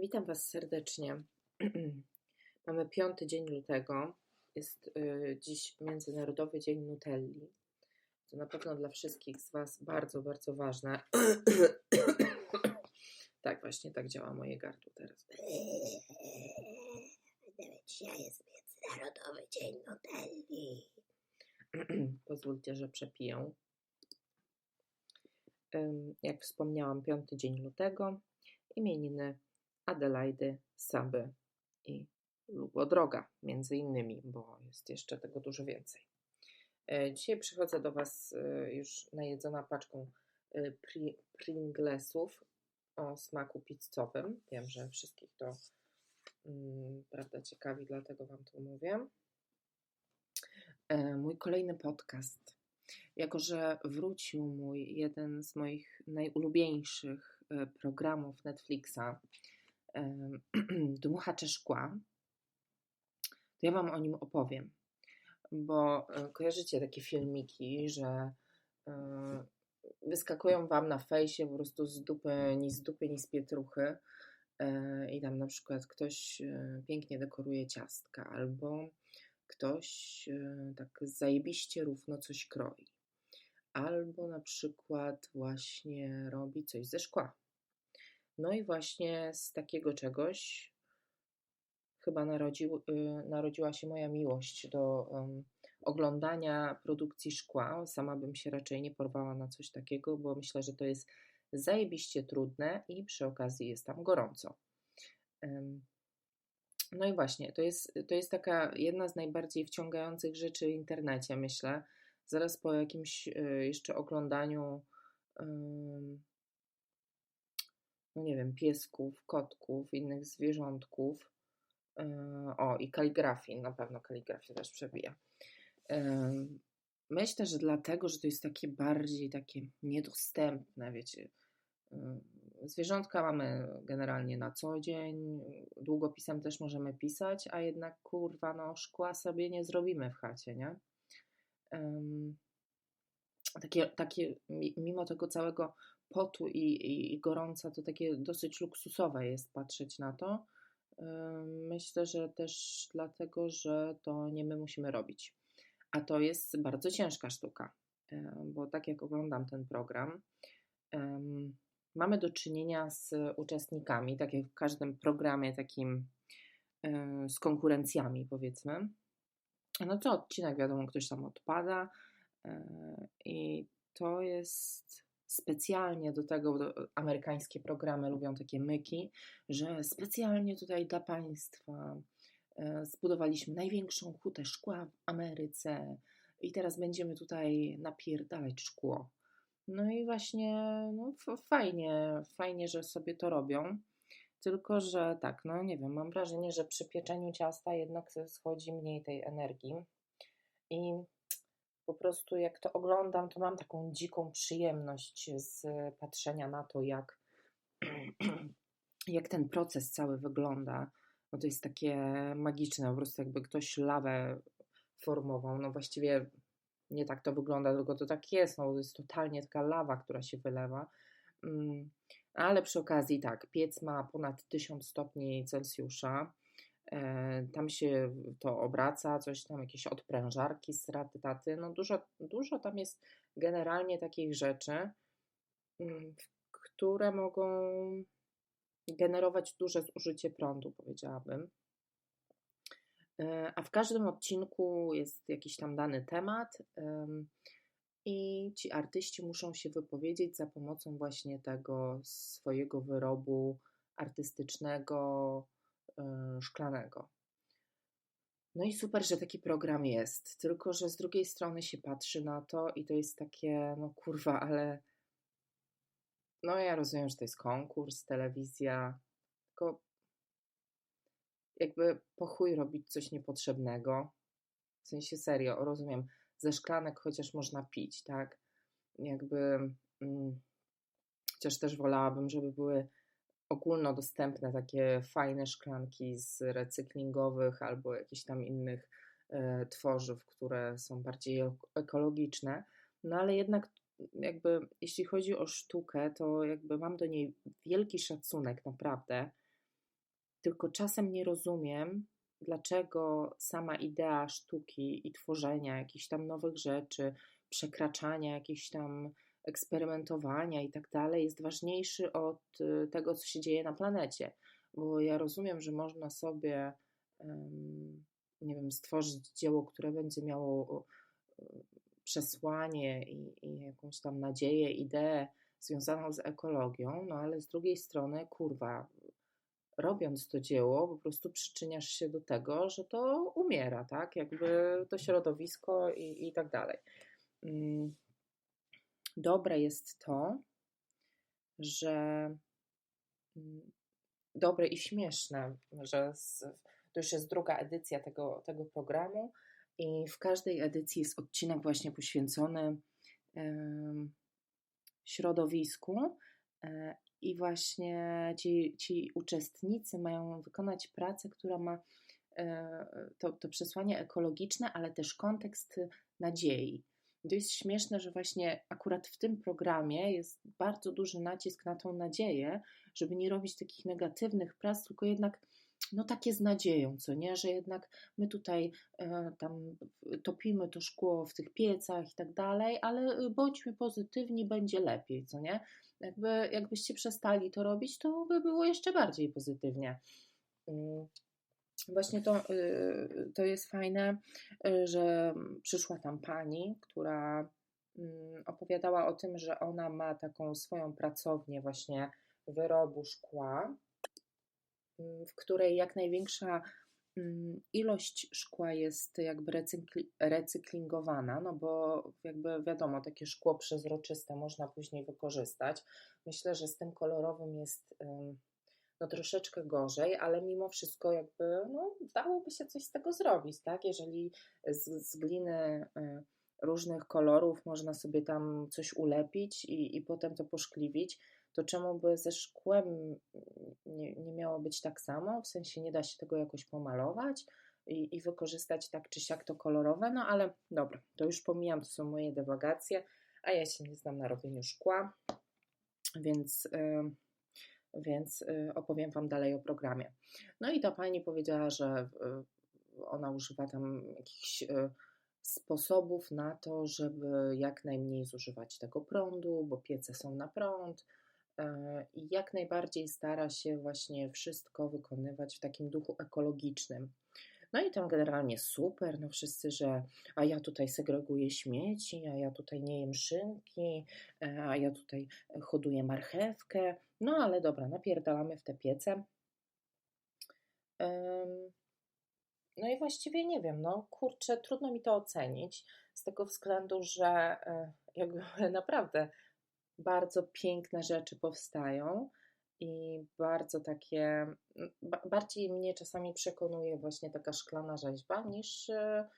Witam Was serdecznie. Mamy piąty dzień lutego. Jest y, dziś Międzynarodowy Dzień Nutelli. To na pewno dla wszystkich z Was bardzo, bardzo ważne. tak, właśnie tak działa moje gardło teraz. Dzisiaj jest Międzynarodowy Dzień Nutelli. Pozwólcie, że przepiję. Jak wspomniałam, piąty dzień lutego. Imieniny Adelaidy, Saby i Lubodroga, między innymi, bo jest jeszcze tego dużo więcej. E, Dzisiaj przychodzę do Was e, już najedzona paczką e, pri- Pringlesów o smaku pizzowym. Wiem, że wszystkich to mm, prawda ciekawi, dlatego Wam to mówię. Mój kolejny podcast. Jako, że wrócił mój jeden z moich najulubieńszych programów Netflixa, Dmuchacze Szkła, to ja Wam o nim opowiem. Bo e, kojarzycie takie filmiki, że e, wyskakują Wam na fejsie po prostu z dupy, ni z dupy, ni z pietruchy e, i tam na przykład ktoś pięknie dekoruje ciastka albo ktoś tak zajebiście równo coś kroi. Albo na przykład właśnie robi coś ze szkła. No i właśnie z takiego czegoś chyba narodził, y, narodziła się moja miłość do em, oglądania produkcji szkła. Sama bym się raczej nie porwała na coś takiego, bo myślę, że to jest zajebiście trudne i przy okazji jest tam gorąco. Em, No i właśnie, to jest, to jest taka jedna z najbardziej wciągających rzeczy w internecie, myślę. Zaraz po jakimś y, jeszcze oglądaniu, ym, no nie wiem, piesków, kotków, innych zwierzątków. Yy, O, i kaligrafii, na pewno kaligrafia też przebija. Myślę, że dlatego, że to jest takie bardziej takie niedostępne, wiecie. Zwierzątka mamy generalnie na co dzień, długopisem też możemy pisać, a jednak kurwa, no szkła sobie nie zrobimy w chacie, nie? Takie, takie mi- mimo tego całego potu i, i, i gorąca, to takie dosyć luksusowe jest patrzeć na to. Myślę, że też dlatego, że to nie my musimy robić. A to jest bardzo ciężka sztuka, bo tak jak oglądam ten program, mamy do czynienia z uczestnikami, tak jak w każdym programie takim z konkurencjami, powiedzmy. No co odcinek, wiadomo, ktoś tam odpada y, i to jest specjalnie do tego, amerykańskie programy lubią takie myki, że specjalnie tutaj dla Państwa y, zbudowaliśmy największą hutę szkła w Ameryce i teraz będziemy tutaj napierdalać szkło. No i właśnie no, fajnie, fajnie, że sobie to robią. Tylko, że tak, no nie wiem, mam wrażenie, że przy pieczeniu ciasta jednak schodzi mniej tej energii. I po prostu jak to oglądam, to mam taką dziką przyjemność z patrzenia na to, jak, jak ten proces cały wygląda. No to jest takie magiczne, po prostu jakby ktoś lawę formował. No właściwie nie tak to wygląda, tylko to tak jest. No, to jest totalnie taka lawa, która się wylewa. Mm, Ale przy okazji tak, piec ma ponad 1000 stopni Celsjusza. E, Tam się to obraca, coś tam, jakieś odprężarki, straty, taty. No dużo, dużo tam jest generalnie takich rzeczy, mm, które mogą generować duże zużycie prądu, powiedziałabym. E, A w każdym odcinku jest jakiś tam dany temat em, i ci artyści muszą się wypowiedzieć za pomocą właśnie tego swojego wyrobu artystycznego, szklanego. No i super, że taki program jest, tylko że z drugiej strony się patrzy na to i to jest takie, no kurwa, ale no ja rozumiem, że to jest konkurs, telewizja, tylko jakby po chuj robić coś niepotrzebnego. W sensie serio, rozumiem, ze szklanek chociaż można pić, tak? Jakby, mm, chociaż też wolałabym, żeby były ogólnodostępne takie fajne szklanki z recyklingowych albo jakichś tam innych e, tworzyw, które są bardziej ek- ekologiczne. No ale jednak jakby jeśli chodzi o sztukę, to jakby mam do niej wielki szacunek naprawdę. tylko czasem nie rozumiem, dlaczego sama idea sztuki i tworzenia jakichś tam nowych rzeczy, przekraczania jakichś tam eksperymentowania i tak dalej jest ważniejszy od y, tego, co się dzieje na planecie. Bo ja rozumiem, że można sobie, nie wiem, stworzyć dzieło, które będzie miało przesłanie i, i jakąś tam nadzieję, ideę związaną z ekologią, no ale z drugiej strony, kurwa, robiąc to dzieło, po prostu przyczyniasz się do tego, że to umiera, tak? Jakby to środowisko i, i tak dalej. Dobre jest to, że mm, dobre i śmieszne, że z, to już jest druga edycja tego, tego programu i w każdej edycji jest odcinek właśnie poświęcony środowisku e, i właśnie ci, ci uczestnicy mają wykonać pracę, która ma e, to, to przesłanie ekologiczne, ale też kontekst nadziei. To jest śmieszne, że właśnie akurat w tym programie jest bardzo duży nacisk na tą nadzieję, żeby nie robić takich negatywnych prac, tylko jednak no takie z nadzieją, co nie, że jednak my tutaj e, tam topimy to szkło w tych piecach i tak dalej, ale bądźmy pozytywni, będzie lepiej, co nie? Jakby, jakbyście przestali to robić, to by było jeszcze bardziej pozytywnie. Właśnie to, y, to jest fajne, y, że przyszła tam pani, która mm, opowiadała o tym, że ona ma taką swoją pracownię właśnie wyrobu szkła, mm, w której jak największa mm, ilość szkła jest jakby recykli, recyklingowana, no bo jakby wiadomo, takie szkło przezroczyste można później wykorzystać. Myślę, że z tym kolorowym jest no troszeczkę gorzej, ale mimo wszystko jakby no, dałoby się coś z tego zrobić, tak? Jeżeli z, z gliny y, różnych kolorów można sobie tam coś ulepić i, i potem to poszkliwić, to czemu by ze szkłem nie, nie miało być tak samo? W sensie nie da się tego jakoś pomalować i, i wykorzystać tak czy siak to kolorowe, no ale dobra, to już pomijam, to są moje dewagacje, a ja się nie znam na robieniu szkła, więc... Yy, więc y, opowiem Wam dalej o programie. No i ta pani powiedziała, że y, ona używa tam jakichś y, sposobów na to, żeby jak najmniej zużywać tego prądu, bo piece są na prąd i jak najbardziej stara się właśnie wszystko wykonywać w takim duchu ekologicznym. No i tam generalnie super, no wszyscy, że a ja tutaj segreguję śmieci, a ja tutaj nie jem szynki, e, a ja tutaj hoduję marchewkę. No ale dobra, napierdalamy w te piece. No i właściwie nie wiem, no kurczę, trudno mi to ocenić z tego względu, że e, jakby naprawdę bardzo piękne rzeczy powstają i bardzo takie, bardziej mnie czasami przekonuje właśnie taka szklana rzeźba niż e,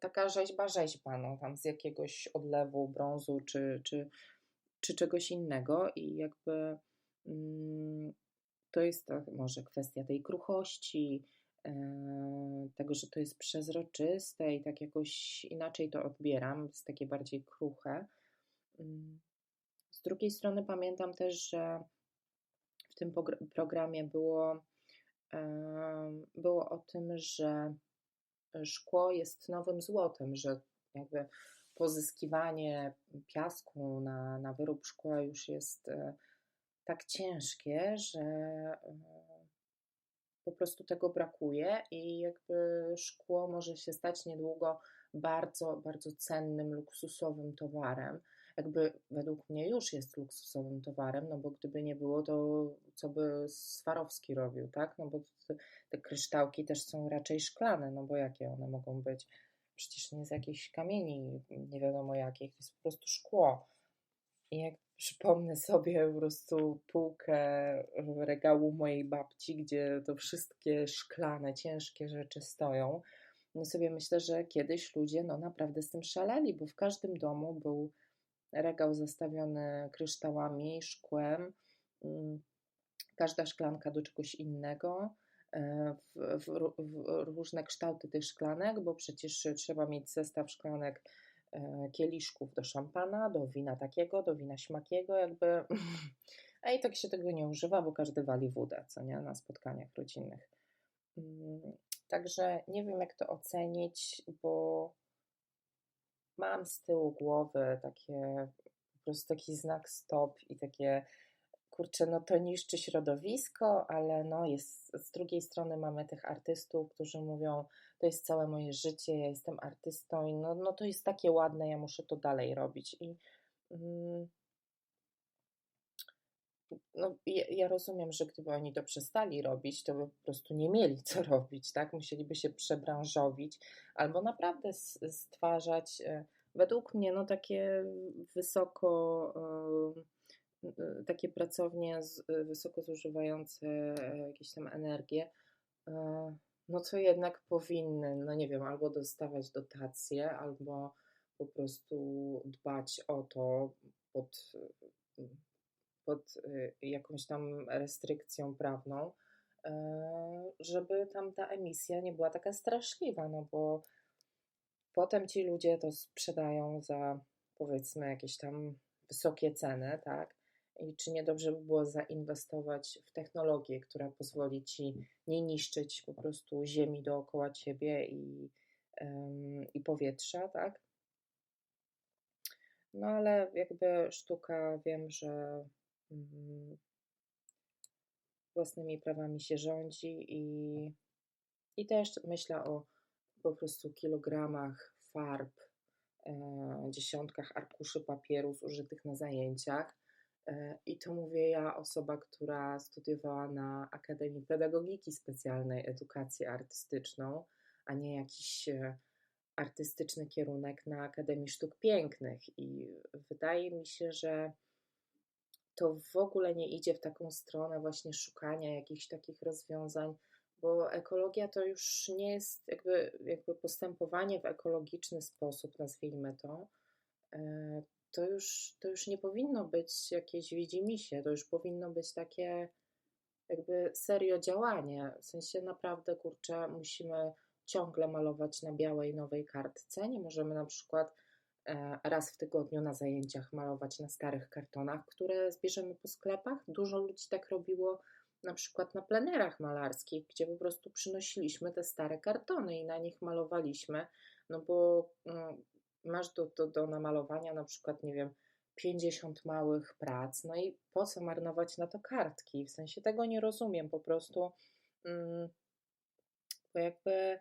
taka rzeźba rzeźba, no tam z jakiegoś odlewu brązu czy, czy, czy czegoś innego i jakby mm, to jest to może kwestia tej kruchości, e, tego, że to jest przezroczyste i tak jakoś inaczej to odbieram, jest takie bardziej kruche. Mm, z drugiej strony pamiętam też, że w tym programie było, było o tym, że szkło jest nowym złotem, że jakby pozyskiwanie piasku na, na wyrób szkła już jest e, tak ciężkie, że e, po prostu tego brakuje i jakby szkło może się stać niedługo bardzo, bardzo cennym, luksusowym towarem jakby według mnie już jest luksusowym towarem, no bo gdyby nie było, to co by Swarowski robił, tak? No bo te, kryształki też są raczej szklane, no bo jakie one mogą być? Przecież nie z jakichś kamieni, nie wiadomo jakich, to jest po prostu szkło. I jak przypomnę sobie po prostu półkę regału mojej babci, gdzie to wszystkie szklane, ciężkie rzeczy stoją, no sobie myślę, że kiedyś ludzie no naprawdę z tym szaleli, bo w każdym domu był regał zastawiony kryształami, szkłem, mm, każda szklanka do czegoś innego, e, w, w, w, różne kształty tych szklanek, bo przecież trzeba mieć zestaw szklanek e, kieliszków do szampana, do wina takiego, do wina śmakiego, jakby A i tak się tego nie używa, bo każdy wali wódę, co nie, na spotkaniach rodzinnych. Mm, także nie wiem, jak to ocenić, bo mam z tyłu głowy takie, po prostu taki znak stop i takie, kurczę, no to niszczy środowisko, ale no jest, z drugiej strony mamy tych artystów, którzy mówią, to jest całe moje życie, ja jestem artystą i no, no to jest takie ładne, ja muszę to dalej robić. I mm, no, ja, ja, rozumiem, że gdyby oni to przestali robić, to by po prostu nie mieli co robić, tak? Musieliby się przebranżowić albo naprawdę stwarzać, e, według mnie, no takie wysoko, e, e, takie pracownie wysoko zużywające jakieś tam energię, no co jednak powinny, no nie wiem, albo dostawać dotacje, albo po prostu dbać o to pod pod y, jakąś tam restrykcją prawną, e, żeby tam ta emisja nie była taka straszliwa, no bo potem ci ludzie to sprzedają za powiedzmy jakieś tam wysokie ceny, tak? I czy nie dobrze by było zainwestować w technologię, która pozwoli ci nie niszczyć po prostu ziemi dookoła ciebie i, i powietrza, tak? No ale jakby sztuka wiem, że. Własnymi prawami się rządzi i, i też myślę o po prostu kilogramach farb, e, dziesiątkach arkuszy papieru zużytych na zajęciach. E, I to mówię ja, osoba, która studiowała na Akademii Pedagogiki Specjalnej Edukację Artystyczną, a nie jakiś e, artystyczny kierunek na Akademii Sztuk Pięknych. I wydaje mi się, że to w ogóle nie idzie w taką stronę właśnie szukania jakichś takich rozwiązań, bo ekologia to już nie jest jakby, jakby postępowanie w ekologiczny sposób, nazwijmy to. E, to już, to już nie powinno być jakieś widzimisię, to już powinno być takie jakby serio działanie. W sensie naprawdę, kurczę, musimy ciągle malować na białej nowej kartce. Nie możemy na przykład raz w tygodniu na zajęciach malować na starych kartonach, które zbierzemy po sklepach. Dużo ludzi tak robiło na przykład na plenerach malarskich, gdzie po prostu przynosiliśmy te stare kartony i na nich malowaliśmy, no bo no, masz do, do, do namalowania na przykład, nie wiem, 50 małych prac, no i po co marnować na to kartki? W sensie tego nie rozumiem, po prostu, mm, bo jakby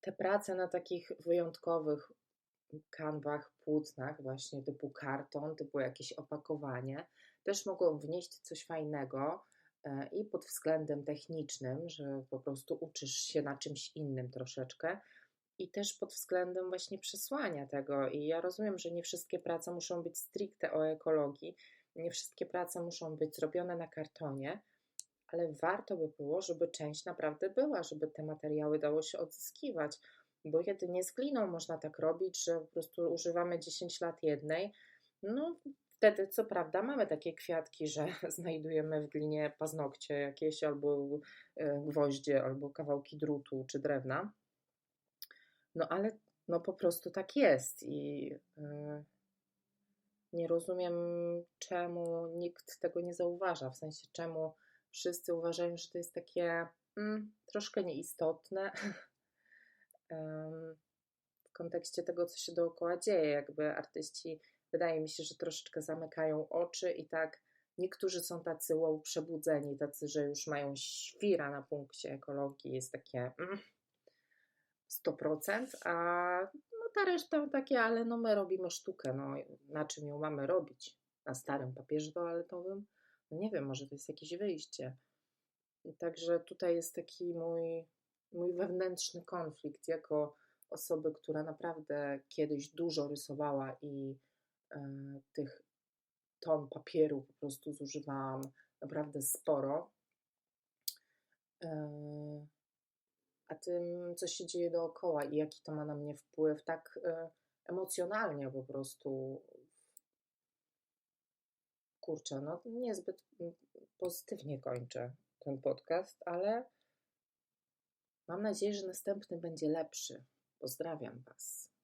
te prace na takich wyjątkowych, kanwach, płótnach, właśnie typu karton, typu jakieś opakowanie, też mogą wnieść coś fajnego e, i pod względem technicznym, że po prostu uczysz się na czymś innym troszeczkę, i też pod względem właśnie przesłania tego. I ja rozumiem, że nie wszystkie prace muszą być stricte o ekologii, nie wszystkie prace muszą być zrobione na kartonie, ale warto by było, żeby część naprawdę była, żeby te materiały dało się odzyskiwać bo jedynie z gliną można tak robić, że po prostu używamy 10 lat jednej. No, wtedy co prawda mamy takie kwiatki, że znajdujemy w glinie paznokcie jakieś, albo e, gwoździe, albo kawałki drutu czy drewna. No ale no po prostu tak jest i yy, nie rozumiem, czemu nikt tego nie zauważa. W sensie, czemu wszyscy uważają, że to jest takie mm, troszkę nieistotne, w kontekście tego, co się dookoła dzieje. Jakby artyści, wydaje mi się, że troszeczkę zamykają oczy i tak niektórzy są tacy wow, przebudzeni, tacy, że już mają świra na punkcie ekologii, jest takie mm, 100%, a no ta reszta takie, ale no my robimy sztukę, no na czym ją mamy robić? Na starym papierze toaletowym? No nie wiem, może to jest jakieś wyjście. Także tutaj jest taki mój mój wewnętrzny konflikt jako osoby, która naprawdę kiedyś dużo rysowała i e, tych ton papieru po prostu zużywałam naprawdę sporo. E, a tym, co się dzieje dookoła i jaki to ma na mnie wpływ, tak e, emocjonalnie po prostu. Kurczę, no niezbyt pozytywnie kończę ten podcast, ale Mam nadzieję, że następny będzie lepszy. Pozdrawiam Was.